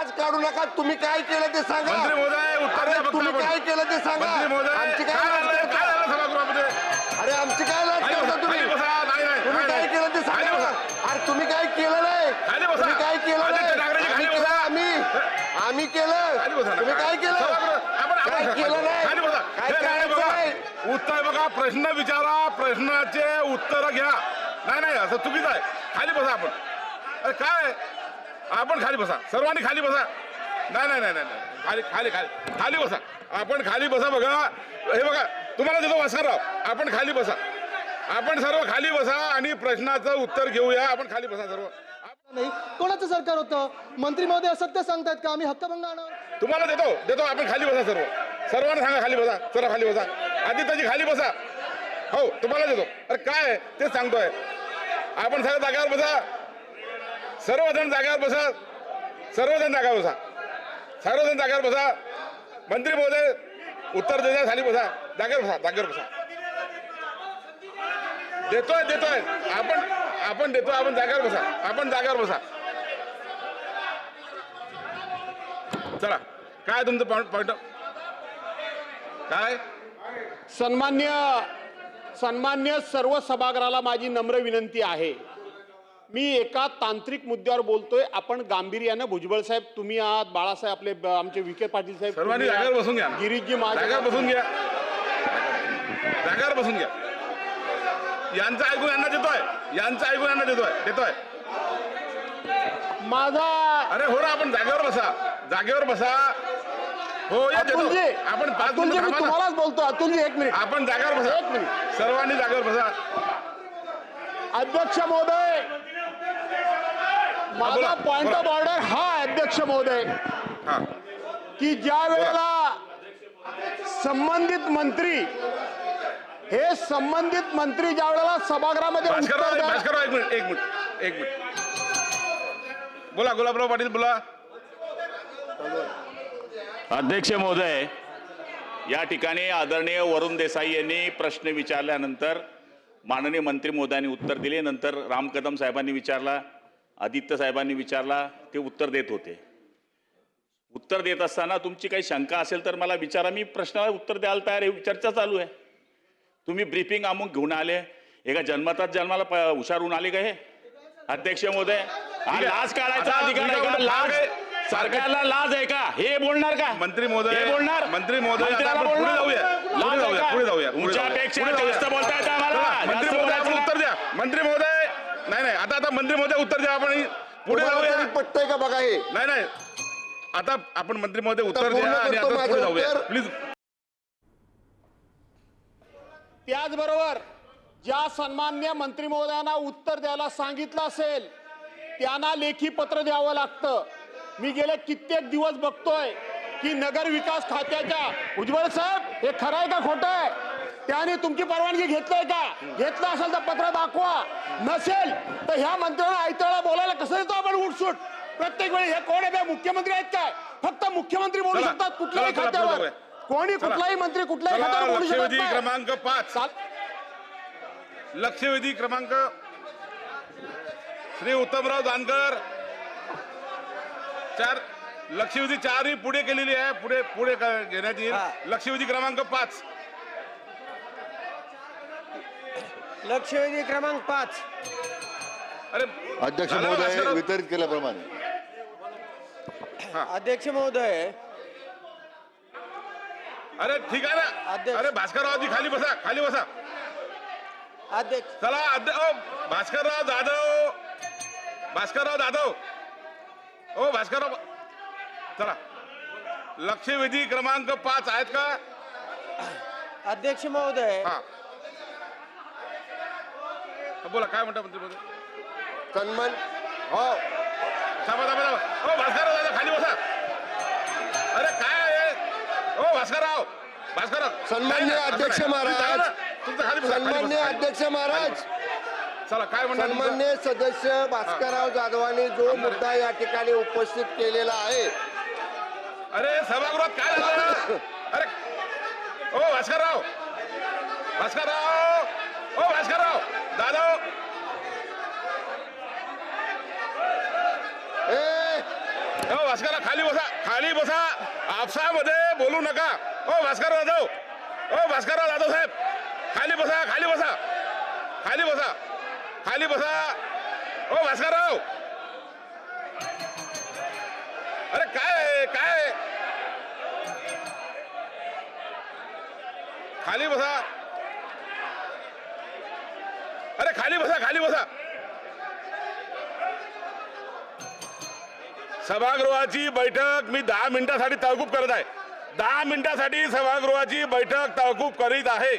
लाज काढू नका तुम्ही काय केलं ते सांगा मंत्री महोदय उत्तर अरे फक्त तुम्ही आपण. काय केलं ते सांगा मंत्री महोदय आमची काय काय लाज झालं काय करता? झालं सभागृहामध्ये अरे आमची काय लाज खाली करता बसा, तुम्ही खाली बसा. नाही, नाही, तुम्ही नाही, काय नाही. केलं ते खाली सांगा बसा. अरे तुम्ही काय केलं नाही खाली बसा. तुम्ही काय केलं आदित्य नाही ठाकरेजी, आम्ही खाली केलं बसा. आम्ही आम्ही खाली केलं बसा ना. तुम्ही काय केलं सभागृह- आपण- आपण- काय केलं नाही खाली बसा. काय हे नाही करायचं नाही बघा. उत्तर बघा प्रश्न विचारा प्रश्नाचे उत्तर घ्या नाही नाही असं चुकीचं आहे खाली बसा आपण अरे काय आपण खाली बसा. सर्वांनी खाली बसा. नाही नाही नाही नाही. खाली खाली खाली. खाली बसा. आपण खाली बसा बघा. हे बघा तुम्हाला देतो वासकरराव आपण खाली बसा. आपण सर्व खाली बसा आणि प्रश्नाचं उत्तर घेऊया. आपण खाली बसा सर्व. नाही कोणाचं सरकार होतं? मंत्री महोदय असत्य सांगतायत का? आम्ही हक्कभंग आणणार तुम्हाला देतो देतो. आपण खाली बसा सर्व. सर्वांना सांगा खाली बसा. सर्व खाली बसा. आदित्यजी खाली बसा. हो तुम्हाला देतो. अरे काय? तेच सांगतोय. आपण सगळं जागेवर बसा. सर्वजण जागेवर बसा. सर्वजण जागा बसा. सर्वजण जागेवर बसा. मंत्री महोदय उत्तर देण्या खाली बसा. जागेवर बसा जागेवर बसा. देतोय देतोय. आपण आपण देतोय आपण जागेवर बसा. आपण जागेवर बसा. चला. काय तुमचं पॉईंट पॉईंट काय? सन्मान्य सन्मान्य सर्व सभागृहाला माझी नम्र विनंती आहे. मी एका तांत्रिक मुद्द्यावर बोलतोय. आपण गांभीर्यानं भुजबळ साहेब तुम्ही आहात बाळासाहेब आपले आमचे विखे पाटील साहेब बसून घ्या गिरीशजी जागेवर बसून घ्या. जागेवर बसून घ्या. यांचं ऐकून यांना देतोय. यांचं ऐकून यांना देतोय. देतोय. माझा अरे हो ना आपण जागेवर बसा. जागेवर बसा. हो आपण पाच. तुम्हालाच बोलतो अतुलजी एक मिनिट. आपण जागेवर एक बसा मिनिट. सर्वांनी जागेवर बसा. अध्यक्ष महोदय माझा पॉइंट. ऑफ ऑर्डर हा अध्यक्ष महोदय. की ज्या वेळेला संबंधित मंत्री हे संबंधित मंत्री ज्या वेळेला सभागृहामध्ये एक मिनिट एक मिनिट एक मिनिट. बोला गुलाबराव पाटील बोला. अध्यक्ष महोदय या ठिकाणी आदरणीय वरुण देसाई यांनी प्रश्न विचारल्यानंतर माननीय मंत्री महोदयांनी उत्तर दिले. नंतर राम कदम साहेबांनी विचारला आदित्य साहेबांनी विचारला ते उत्तर देत होते. उत्तर देत असताना तुमची काही शंका असेल तर मला विचारा मी प्रश्नाला उत्तर द्यायला तयार आहे चर्चा चालू आहे. तुम्ही ब्रीफिंग अमुक घेऊन आले. एका जन्मतात जन्माला हुशार होऊन आले का हे? अध्यक्ष महोदय. लाज काढायचा अधिकार आहे का? लाज सरकारला लाज आहे का? हे बोलणार का? मंत्री महोदय हे बोलणार? मंत्री महोदय? जाऊया पुढे जाऊया. जास्त बोलता येतं आम्हाला. चला, मंत्री जास्त महोदय आपण बोलायचं उत्तर द्या. मंत्री महोदय आता मंत्री महोदय उत्तर द्या आपण. पुढे जाऊया. पटतंय का बघा हे? नाही नाही. आता आपण मंत्री महोदय उत्तर द्या आणि आता पुढे जाऊया. प्लीज त्याचबरोबर ज्या सन्मान्य मंत्री महोदयांना उत्तर द्यायला सांगितलं असेल त्यांना लेखी पत्र द्यावं लागतं. मी गेले कित्येक दिवस बघतोय की नगर विकास खात्याच्या उज्ज्वल साहेब हे खरं आहे का खोटं आहे? त्याने तुमची परवानगी घेतलंय का? घेतलं असेल तर पत्र दाखवा. नसेल तर ह्या मंत्र्यांना आयत्याला बोलायला कसं देतो आपण उठसूट? प्रत्येक वेळी हे कोण आहे? बे? मुख्यमंत्री आहेत काय? फक्त मुख्यमंत्री बोलू शकतात कुठल्याही खात्यावर. कोणी. कुठलाही मंत्री कुठल्याही खात्यावर बोलू शकत क्रमांक पाच. लक्षवेधी क्रमांक श्री उत्तमराव जानकर. चार लक्षवेधी चारही पुढे केलेली आहे. पुढे पुढे घेण्यात येईल. लक्षवेधी क्रमांक पाच. लक्षवेधी क्रमांक पाच. अरे अध्यक्ष महोदय भास्करराव? वितरित केल्याप्रमाणे. अध्यक्ष महोदय. अरे ठीक आहे ना. अध्यक्ष. अरे भास्कररावजी खाली बसा खाली बसा. अध्यक्ष चला अध्य ओ, भास्करराव जाधव. भास्करराव जाधव. ओ भास्करराव चला. लक्षवेधी क्रमांक पाच आहेत का? अध्यक्ष महोदय. हा, बोला काय म्हणता मंत्री सन्मान हो. थांबा थांबा थांबा. ओ भास्करराव दादा खाली बसा. अरे काय आहे? ओ भास्करराव. भास्करराव. नाही, असं अध्यक्ष नाही. महाराज. तुम्ही जागा ना. तुमचं खाली बसा, खाली बसा, सन्मान्य खाली बसा. अध्यक्ष महाराज. चला काय म्हणता तुमचं? सन्मान्य सदस्य भास्करराव जाधवांनी जो मुद्दा या ठिकाणी उपस्थित केलेला आहे. अरे सभागृहात काय झालं? अरे ओ भास्करराव. भास्करराव. ओ भास्करराव. भास्करा खाली बसा खाली बसा. आपसामध्ये बोलू नका. ओ भास्कर जाधव. ओ भास्करराव जाधव साहेब. खाली बसा खाली बसा. खाली बसा. खाली बसा. ओ भास्करराव. अरे काय? काय? खाली बसा. अरे खाली बसा खाली बसा. सभागृहाची बैठक मी दहा मिनिटासाठी तहकूब करत आहे. दहा मिनिटासाठी सभागृहाची बैठक तहकूब करीत आहे.